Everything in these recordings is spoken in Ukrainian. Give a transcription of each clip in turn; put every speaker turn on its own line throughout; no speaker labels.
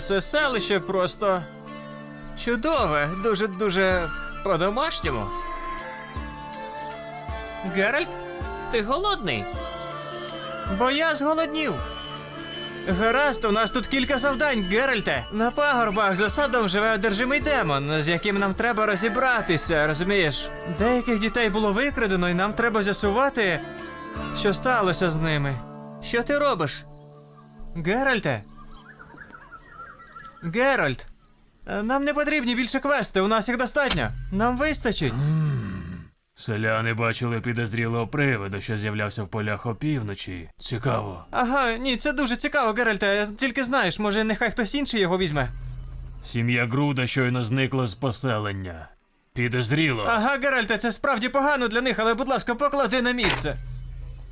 Це селище просто чудове, дуже-дуже по-домашньому. Геральт, ти голодний? Бо я зголоднів. Гаразд, у нас тут кілька завдань, Геральте. На пагорбах за садом живе одержимий демон, з яким нам треба розібратися, розумієш? Деяких дітей було викрадено, і нам треба з'ясувати, що сталося з ними. Що ти робиш? Геральте? Геральт, нам не потрібні більше квести, у нас їх достатньо. Нам вистачить.
Селяни бачили підозрілого привида, що з'являвся в полях опівночі. Цікаво.
Ага, ні, це дуже цікаво, Геральте. Тільки знаєш, може, нехай хтось інший його візьме.
Сім'я Груда щойно зникла з поселення. Підозріло.
Ага, Геральте, це справді погано для них, але будь ласка, поклади на місце.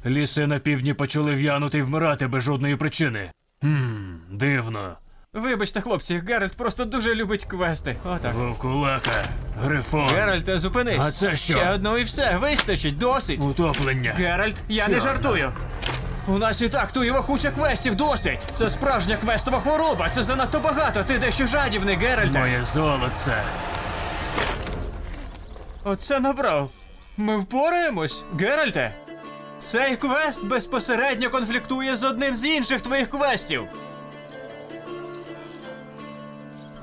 Ліси на півдні почали в'янути і вмирати без жодної причини. Хм, дивно.
Вибачте, хлопці, Геральт просто дуже любить квести. Отак.
Вовкулака, Грифон,
Геральте, зупинись.
А це що?
Ще одну і все, вистачить, досить.
утоплення.
Геральт, я не жартую. У нас і так туєва хуча квестів досить. Це справжня квестова хвороба. Це занадто багато. Ти дещо жадібний, Геральте.
Моє золоце.
Оце набрав. Ми впораємось, Геральте. Цей квест безпосередньо конфліктує з одним з інших твоїх квестів.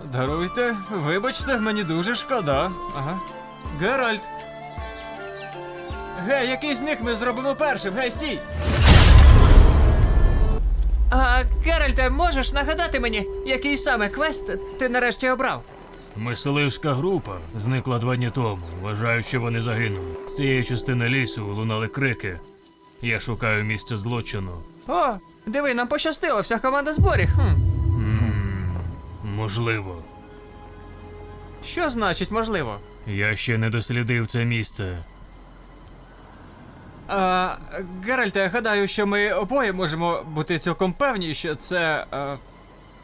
Даруйте, вибачте, мені дуже шкода. Ага. Геральт. Гей, який з них ми зробимо першим? Гей, стій! А, Геральте, можеш нагадати мені, який саме квест ти нарешті обрав?
Мисливська група зникла два дні тому. Вважають, що вони загинули. З цієї частини лісу лунали крики. Я шукаю місце злочину.
О, диви, нам пощастило, вся команда зборі. Хм.
Можливо.
Що значить можливо?
Я ще не дослідив це місце.
А, Геральте, гадаю, що ми обоє можемо бути цілком певні, що це а,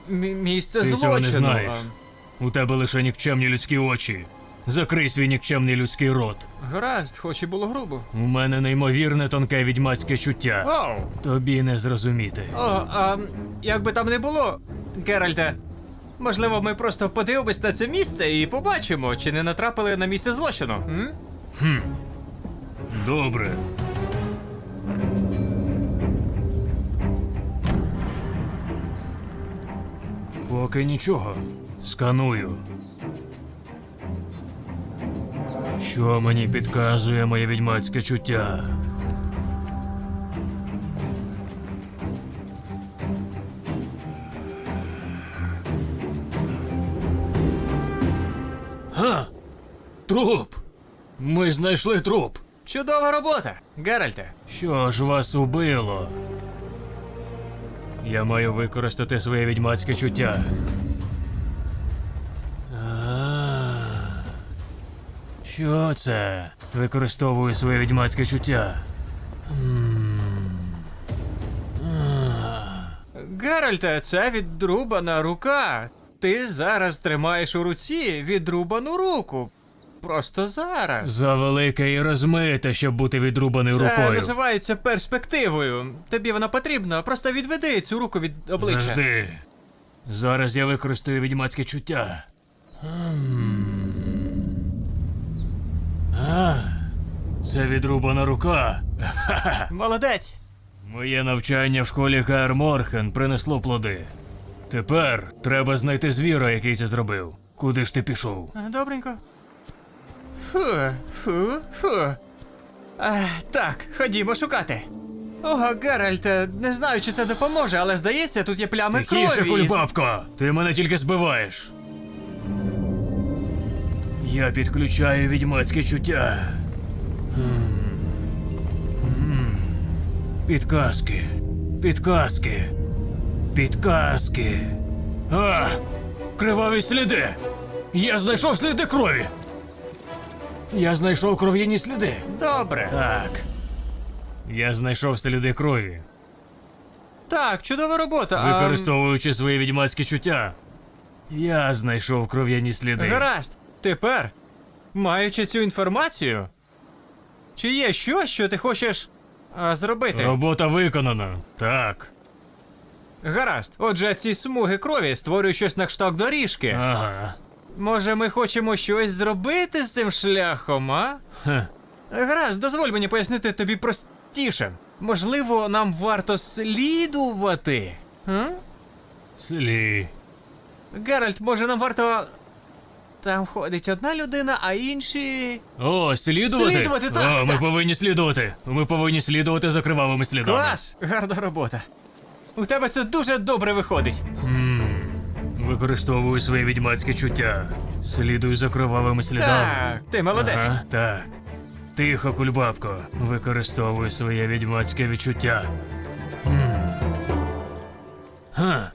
місце
Ти
злочину.
цього не знаєш. У тебе лише нікчемні людські очі. Закрий свій нікчемний людський рот.
гаразд, хоч і було грубо.
У мене неймовірне тонке відьмацьке чуття.
Оу!
Тобі не зрозуміти.
О, а як би там не було, Геральте, можливо, ми просто подивимось на це місце і побачимо, чи не натрапили на місце злочину. М?
Добре. Поки нічого. Сканую. Що мені підказує моє відьмацьке чуття? Труп! Ми знайшли труп!
Чудова робота, Геральте.
Що ж вас убило? Я маю використати своє відьмацьке чуття. Що це? Використовую своє відьмацьке чуття.
Геральте, це відрубана рука. Ти зараз тримаєш у руці відрубану руку. Просто зараз.
Завелике і розмите, щоб бути відрубаною
Це
рукою.
називається перспективою. Тобі вона потрібна, просто відведи цю руку від обличчя.
Завжди. Зараз я використаю відьмацьке чуття. А, це відрубана рука.
Молодець.
Моє навчання в школі Каер Морхен принесло плоди. Тепер треба знайти звіра, який це зробив. Куди ж ти пішов?
Добренько. Фу, фу, фу. А, так, ходімо шукати. Ого, Геральте, не знаю, чи це допоможе, але здається, тут є плями
Тихіше,
крові.
кульбабко! Ти мене тільки збиваєш. Я підключаю відьмацьке чуття. Підказки. Підказки. Підказки. А! Криваві сліди! Я знайшов сліди крові! Я знайшов кров'яні сліди.
Добре.
Так. Я знайшов сліди крові.
Так, чудова робота. а,
Використовуючи свої відьмацькі чуття, я знайшов кров'яні сліди.
Гаразд. Тепер, маючи цю інформацію, чи є щось, що ти хочеш а, зробити?
Робота виконана. Так.
Гаразд, отже, ці смуги крові створюють щось на кшталт доріжки.
Ага.
Може, ми хочемо щось зробити з цим шляхом, а?
Хе.
Гаразд, дозволь мені пояснити тобі простіше. Можливо, нам варто слідувати. А?
Селі.
Геральт, може нам варто. Там ходить одна людина, а інші.
О, слідувати?
Слідувати, так,
О, ми
так.
повинні слідувати. Ми повинні слідувати за кривавими слідами.
Клас! Гарна робота. У тебе це дуже добре виходить.
Використовую своє відьмацьке чуття. Слідую за кривавими слідами.
Так, ти молодець.
Ага, так. Тихо, кульбабко. Використовую своє відьмацьке відчуття. М. Га.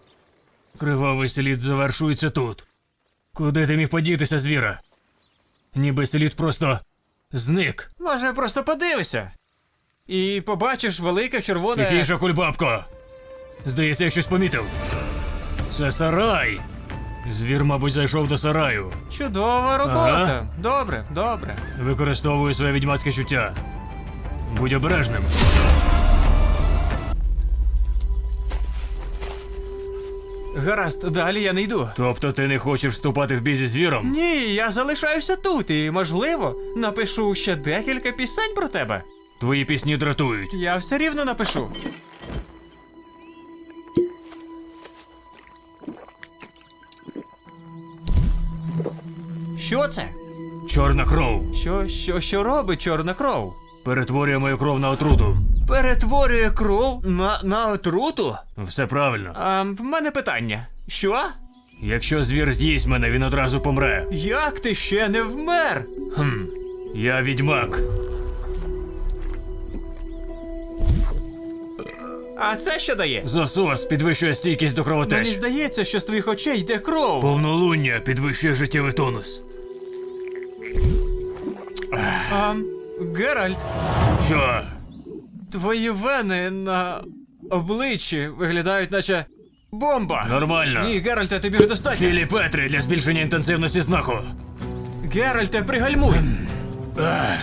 Кривавий слід завершується тут. Куди ти міг подітися, звіра? Ніби слід просто зник.
Може, просто подивися. І побачиш велике червоне.
Тихіше, кульбабко. Здається, я щось помітив. Це сарай. Звір, мабуть, зайшов до сараю.
Чудова робота.
Ага.
Добре, добре.
Використовую своє відьмацьке чуття. Будь обережним.
Гаразд, далі я не йду.
Тобто ти не хочеш вступати в бій зі звіром?
Ні, я залишаюся тут і, можливо, напишу ще декілька пісень про тебе.
Твої пісні дратують.
Я все рівно напишу. Що це?
Чорна кров
Що, що, що робить чорна кров?
перетворює мою кров на отруту.
Перетворює кров на, на отруту?
Все правильно.
А, в мене питання. Що?
Якщо звір з'їсть мене, він одразу помре.
Як ти ще не вмер?
Хм. Я відьмак.
А це що дає?
Засос підвищує стійкість до
Мені здається, що з твоїх очей йде кров.
Повнолуння підвищує життєвий тонус.
А, Геральт,
Що?
твої вени на обличчі виглядають, наче бомба.
Нормально.
Ні, Геральте, тобі ж достатньо.
Філі Петри для збільшення інтенсивності знаку.
Геральте, пригальмуй.
Ех,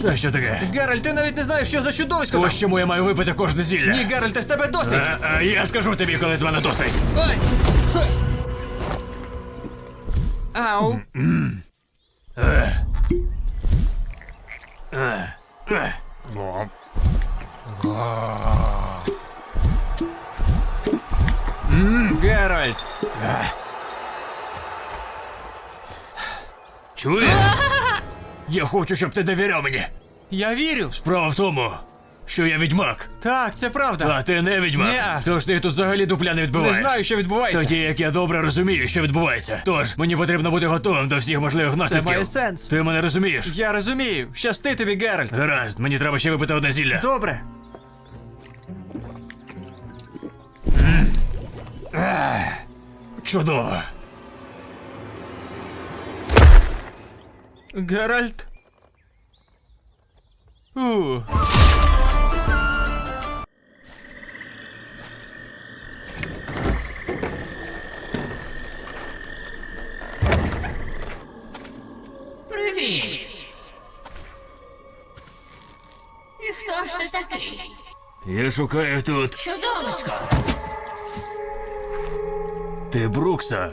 Це що таке?
Геральт, ти навіть не знаєш, що за чудовисько там.
Ось чому я маю випити кожне зілля.
Ні, Геральте, з тебе досить.
Е, е, я скажу тобі, коли з мене досить.
Ой. Ой. Ау. Геральт.
Чуєш? Я хочу, щоб ти довіряв мені.
Я вірю.
Справа в тому, що я відьмак,
Так, це правда.
а ти не відьмак.
Ні.
Тож ти тут взагалі дупля не
Не знаю, що відбувається.
Тоді як я добре розумію, що відбувається. Тож мені потрібно бути готовим до всіх можливих
Це
наслідків.
має сенс.
Ти мене розумієш?
Я розумію. Щасти тобі, Геральт.
Гаразд, мені треба ще випити одне зілля.
Добре.
Чудово.
Геральт. У.
Я шукаю тут.
Чудовисько.
Ти Брукса.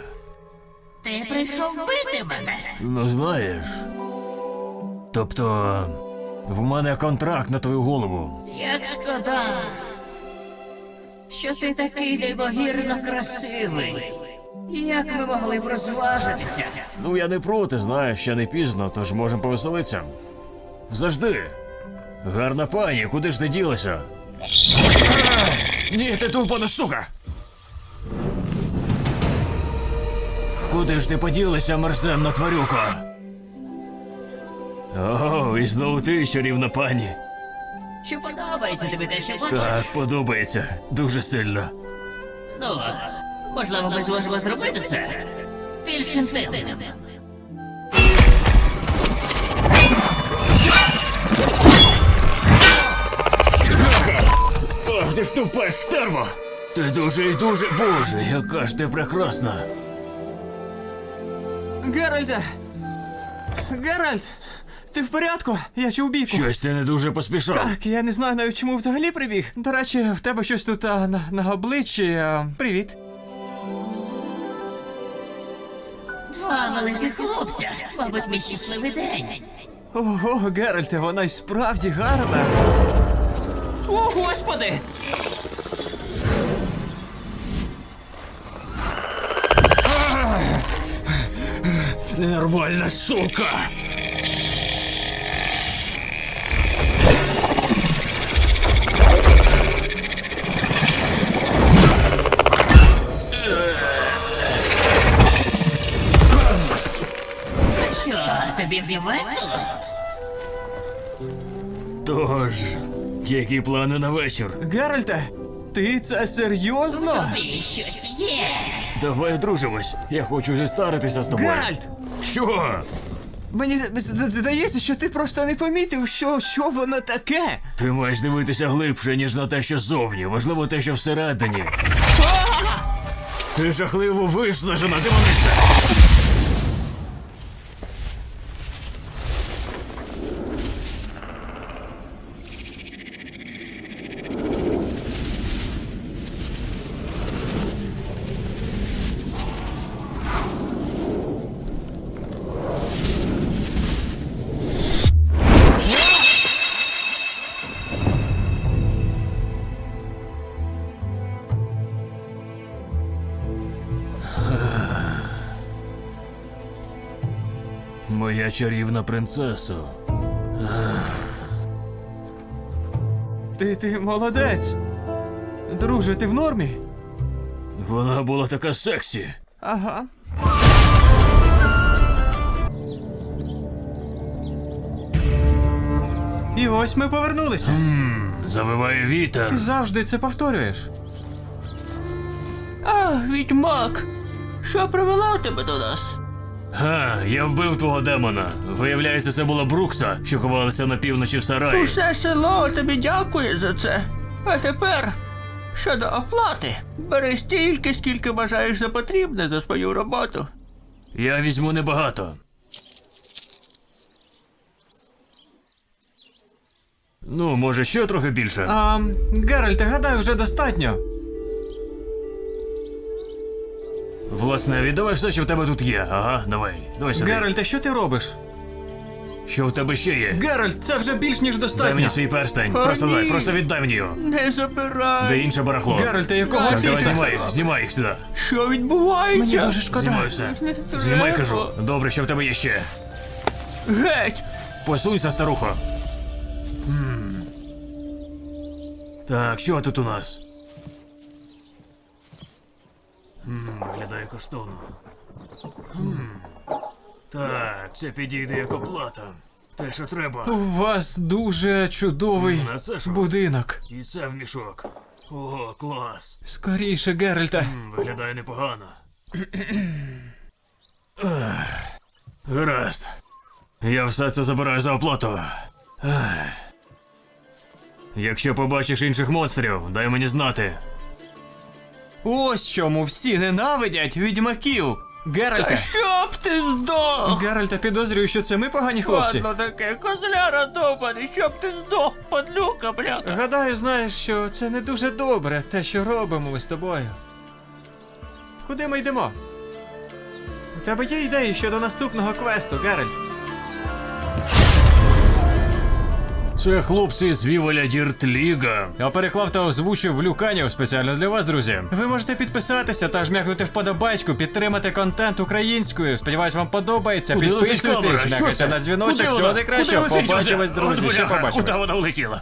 Ти прийшов бити мене.
Ну знаєш. Тобто. В мене контракт на твою голову.
Як шкода, що ти такий неймовірно красивий. Як ми могли б розважитися?
Ну я не проти, знаєш, ще не пізно, тож можемо повеселитися. Завжди. Гарна пані, куди ж ти ділася? Ні, ти тупана сука! Куди ж ти поділася, мерзенна тварюка? О, і знову ти, чарівна пані.
Чи подобається тобі те, що бачиш?
Так, подобається. Дуже сильно.
Ну, можливо, ми зможемо зробити це більш інтимним.
Ж тупе стерво! Ти дуже і дуже боже, яка ж ти прекрасна.
Геральте! Геральт! ти в порядку? Я чув біку.
Щось ти не дуже поспішав.
Так, я не знаю навіть чому взагалі прибіг. До речі, в тебе щось тут а, на, на обличчі. А, привіт.
Два великих хлопця. Мабуть, мій щасливий день.
Ого, Геральте, вона й справді гарна. О, господи!
Нормальна сука!
Що, тобі вже весело?
Тож, які плани на вечір?
Геральте, ти це серйозно?
Тобі щось є.
Давай одружимось. Я хочу зістаритися з тобою.
Геральт!
Що?
Мені здається, що ти просто не помітив, що, що воно таке.
Ти маєш дивитися глибше, ніж на те, що зовні. Важливо те, що всередині. Ти жахливо виснажена, демониця! Моя чарівна принцесо.
Ти ти молодець. Друже, ти в нормі?
Вона була така сексі.
Ага. І ось ми повернулися.
Завиває вітер.
Ти завжди це повторюєш. А, відьмак. Що привело тебе до нас?
Га, я вбив твого демона. Виявляється, це була Брукса, що ховалася на півночі в сараї.
Усе село тобі дякує за це. А тепер щодо оплати. Бери стільки, скільки бажаєш за потрібне за свою роботу.
Я візьму небагато. Ну, може, ще трохи більше.
А, Геральте, гадаю, вже достатньо.
Власне, віддавай все, що в тебе тут є. Ага, давай. Давай сюди.
Геральте, що ти робиш?
Що в тебе ще є?
Геральт, це вже більш ніж
Дай
достатньо.
мені свій перстень.
О,
просто дай,
ні.
просто віддай мені його.
Не забирай.
Де інше барахло.
Геральте, якого
Так, давай
біса?
знімай, знімай їх сюди.
Що відбувається? Мені дуже шкода.
Знімай все. Знімай, кажу. Добре, що в тебе є ще.
Геть!
Посунься, старухо. М. Так, що тут у нас? М, Виглядає коштовно. М. Так, це підійде як оплата. Те, що треба.
У вас дуже чудовий
А це що?
будинок.
І це в мішок. Ого, клас.
Скоріше, Геральте.
М, Виглядає непогано. Ех, Гаразд. Я все це забираю за оплату. Ех. Якщо побачиш інших монстрів, дай мені знати.
Ось чому всі ненавидять відьмаків. Геральте.
Щоб ти здох!
Геральте, підозрюю, що це ми погані хлопці.
Ладно таке, козляра довбаний, щоб ти здох, подлюка, бляха.
Гадаю, знаєш, що це не дуже добре, те, що робимо ми з тобою. Куди ми йдемо? У тебе є ідеї щодо наступного квесту, Геральт?
Це хлопці з Віволя Діртліга.
Я переклав та озвучив Люканів спеціально для вас, друзі. Ви можете підписатися та жмякнути вподобайку, підтримати контент українською. Сподіваюсь, вам подобається. Підписуйтесь, жмякайте на дзвіночок. Всього
вона?
найкращого. Побачимось, друзі. Ще побачимось.
Куди вона улетіла?